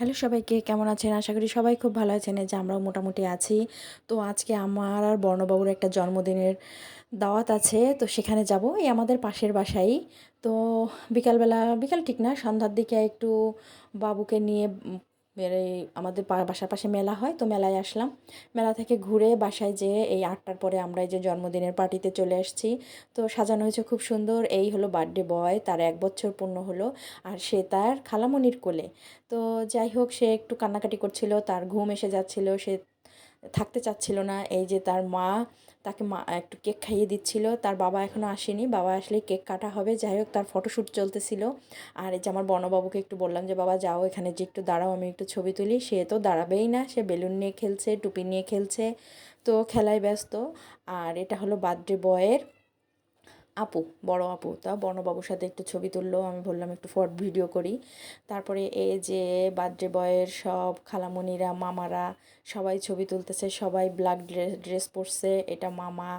Hello সবাইকে, কেমন আছেন? আশা করি সবাই খুব ভালো আছেন। যে আমরাও মোটামুটি আছি। তো আজকে আমার আর বর্ণবাবুর একটা জন্মদিনের দাওয়াত আছে। তো সেখানে যাব। এই আমাদের পাশের বাসাই। তো বিকালবেলা, বিকাল ঠিক না, সন্ধ্যার দিকে একটু বাবুকে নিয়ে এই আমাদের পাশে মেলা হয়, তো মেলায় আসলাম। মেলা থেকে ঘুরে বাসায় যেয়ে এই আটটার পরে আমরা এই যে জন্মদিনের পার্টিতে চলে আসছি। তো সাজানো হয়েছে খুব সুন্দর, এই হলো বার্থডে বয়, তার এক বছর পূর্ণ হলো, আর সে তার খালামনির কোলে। তো যাই হোক, সে একটু কান্নাকাটি করছিল, তার ঘুম এসে যাচ্ছিল, সে থাকতে চাচ্ছিল না। এই যে তার মা তাকে মা একটু কেক খাইয়ে দিচ্ছিল। তার বাবা এখনও আসেনি। বাবা আসলে কেক কাটা হবে। যাই হোক, তার ফটোশ্যুট চলতেছিল। আর এই যে আমার বনবাবুকে একটু বললাম যে, বাবা, যাও এখানে যে একটু দাঁড়াও, আমি একটু ছবি তুলি। সে তো দাঁড়াবেই না। সে বেলুন নিয়ে খেলছে, টুপি নিয়ে খেলছে। তো খেলায় ব্যস্ত। আর এটা হলো বার্থডে বয়ের আপু, বড় আপু তা, বর্ণবাবুর সাথে একটু ছবি তুললো, আমি বললাম একটু ফট ভিডিও করি। তারপরে এই যে বার্থডে বয়ের সব খালামণিরা মামারা সবাই ছবি তুলতেছে, সবাই ব্ল্যাক ড্রেস ড্রেস পরছে, এটা মামা।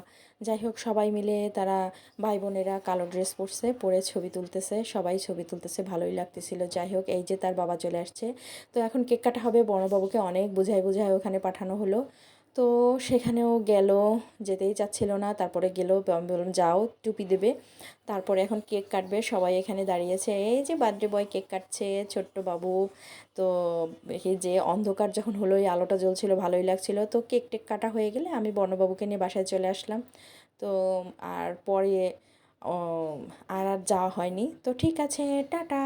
যাই হোক, সবাই মিলে তারা ভাই বোনেরা কালো ড্রেস পরছে, পরে ছবি তুলতেছে, সবাই ছবি তুলতেছে, ভালোই লাগতেছিল। যাই হোক, এই যে তার বাবা চলে আসছে। তো এখন কেক কাটা হবে বড়বাবুকে অনেক বুঝাই বুঝাই ওখানে পাঠানো হলো। তো সেখানেও গেল, যেতেই চাচ্ছিল না। তারপরে গেল বললাম, যাও, টুপি দেবে। তারপরে এখন কেক কাটবে, সবাই এখানে দাঁড়িয়েছে। এই যে বার্থডে বয় কেক কাটছে, ছোট্ট বাবু। তো এই যে অন্ধকার যখন হলো, এই আলোটা জ্বলছিল, ভালোই লাগছিল। তো কেক টেক কাটা হয়ে গেলে আমি বর্ণবাবুকে নিয়ে বাসায় চলে আসলাম। তো আর পরে আর আর যাওয়া হয়নি। তো ঠিক আছে, টাটা।